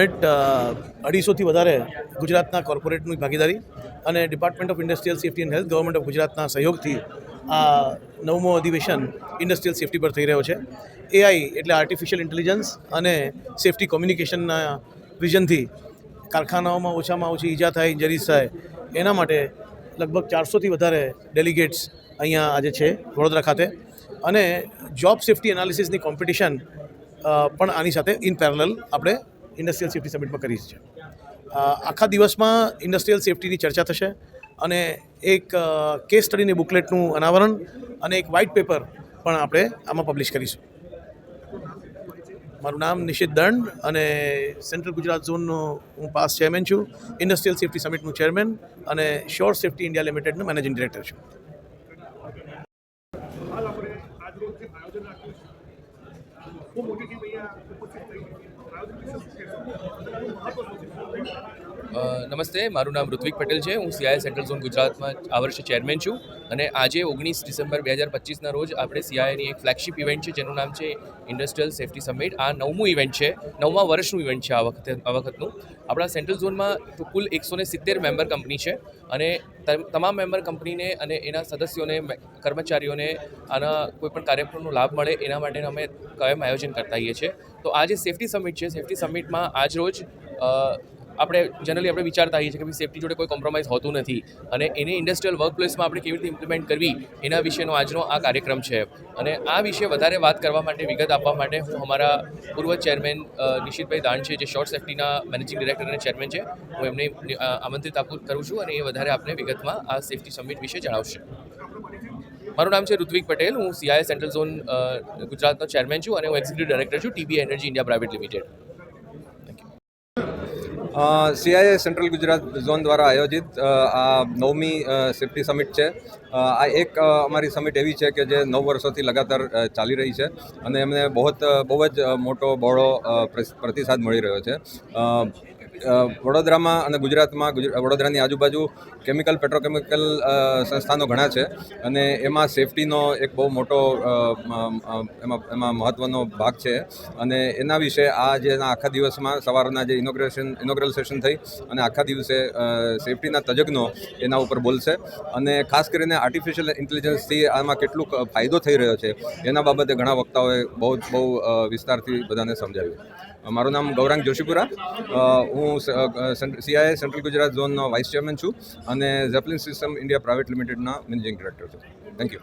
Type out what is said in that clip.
Summit અઢીસોથી વધારે ગુજરાતના કોર્પોરેટની ભાગીદારી અને department of industrial safety and health government of ગુજરાતના સહયોગથી આ નવમો અધિવેશન ઇન્ડસ્ટ્રીયલ સેફ્ટી પર થઈ રહ્યો છે. એઆઈ એટલે આર્ટિફિશિયલ ઇન્ટેલિજન્સ અને સેફ્ટી કોમ્યુનિકેશનના વિઝનથી કારખાનાઓમાં ઓછામાં ઓછી ઈજા થાય ઇન્જરીઝ થાય, એના માટે લગભગ ચારસોથી વધારે ડેલિગેટ્સ અહીંયા આજે છે વડોદરા ખાતે. અને જોબ સેફ્ટી એનાલિસિસની કોમ્પિટિશન પણ આની સાથે ઇન પેરેલલ આપણે ઇન્ડસ્ટ્રીયલ સેફ્ટી સમિટમાં કરી છે. આખા દિવસમાં ઇન્ડસ્ટ્રીયલ સેફ્ટીની ચર્ચા થશે અને એક કેસ સ્ટડીની બુકલેટનું અનાવરણ અને એક વ્હાઇટ પેપર પણ આપણે આમાં પબ્લિશ કરીશું. મારું નામ નિશિત દંડ અને સેન્ટ્રલ ગુજરાત ઝોનનો હું પાસ ચેરમેન છું ઇન્ડસ્ટ્રીયલ સેફ્ટી સમિટનું ચેરમેન અને શ્યોર સેફ્ટી ઇન્ડિયા લિમિટેડનું મેનેજિંગ ડિરેક્ટર છું. આયોજન ખૂબ મોટી ટીમ નમસ્તે મારું નામ ઋત્વિક પટેલ છે. હું સીઆઈ સેન્ટ્રલ ઝોન ગુજરાતમાં આ વર્ષે ચેરમેન છું અને આજે ઓગણીસ ડિસેમ્બર બે હજાર પચીસના રોજ આપણે સીઆઈની એક ફ્લેગશિપ ઇવેન્ટ છે, જેનું નામ છે ઇન્ડસ્ટ્રીયલ સેફ્ટી સમિટ આ નવમું ઇવેન્ટ છે, નવમા વર્ષનું ઇવેન્ટ છે આ વખતે, આ વખતનું. આપણા સેન્ટ્રલ ઝોનમાં કુલ એકસો સિત્તેર મેમ્બર કંપની છે અને તમ- તમામ મેમ્બર કંપનીને અને એના સદસ્યોને, કર્મચારીઓને આના કોઈપણ કાર્યક્રમનો લાભ મળે એના માટે અમે કાયમ આયોજન કરતા હોઈએ છીએ. તો આ જે સેફ્ટી સમિટ છે સેફ્ટી સમિટમાં આજ રોજ આપણે જનરલી આપણે વિચારતા હોઈએ છીએ કે સેફ્ટી જોડે કોઈ કોમ્પ્રોમાઇઝ હોતું નથી. અને એને ઇન્ડસ્ટ્રીયલ વર્ક પ્લેસમાં આપણે કેવી રીતે ઇમ્પ્લિમેન્ટ કરવી, એના વિશેનો આજનો આ કાર્યક્રમ છે. અને આ વિશે વધારે વાત કરવા માટે, વિગત આપવા માટે હું અમારા પૂર્વ ચેરમેન નિશિતભાઈ દાણ છે, જે શોર્ટ સેફ્ટીના મેનેજિંગ ડિરેક્ટર અને ચેરમેન છે. હું એમને આમંત્રિત આપું, કરું છું અને એ વધારે આપને વિગતમાં આ સેફ્ટી સમિટ વિશે જણાવશે. મારું નામ છે ઋત્વિક પટેલ. હું સીઆઈ સેન્ટ્રલ ઝોન ગુજરાતનો ચેરમેન છું અને હું એક્ઝિક્યુટિવ ડાયરેક્ટર છું TB energy India private limited CII central Gujarat zone દ્વારા આયોજિત આ નવમી સેફ્ટી સમિટ છે. આ એક અમારી સમિટ એવી છે કે જે નવ વર્ષોથી લગાતાર ચાલી રહી છે અને એમને બહુ બહુ જ મોટો, બહોળો પ્રતિસાદ મળી રહ્યો છે. વડોદરામાં અને ગુજરાતમાં વડોદરાની આજુબાજુ કેમિકલ પેટ્રોકેમિકલ સંસ્થાનો ઘણા છે. અને એમાં સેફટીનો એક બહુ મોટો એમાં એમાં મહત્ત્વનો ભાગ છે. અને એના વિશે આ જે આખા દિવસમાં સવારના જે ઇનોગ્રેશન ઇનોગ્રલ સેશન થઈ અને આખા દિવસે સેફટીના તજજ્ઞો એના ઉપર બોલશે. અને ખાસ કરીને આર્ટિફિશિયલ ઇન્ટેલિજન્સથી આમાં કેટલું ફાયદો થઈ રહ્યો છે. એના બાબતે ઘણા વક્તાઓએ બહુ બહુ વિસ્તારથી બધાને સમજાવ્યું. મારું નામ ગૌરાંગ જોશીપુરા. અ, હું સીઆઈએ સેન્ટ્રલ ગુજરાત ઝોનનો વાઇસ ચેરમેન છું અને ઝેપલિન સિસ્ટમ ઇન્ડિયા પ્રાઇવેટ લિમિટેડના મેનેજિંગ ડિરેક્ટર છું. Thank you.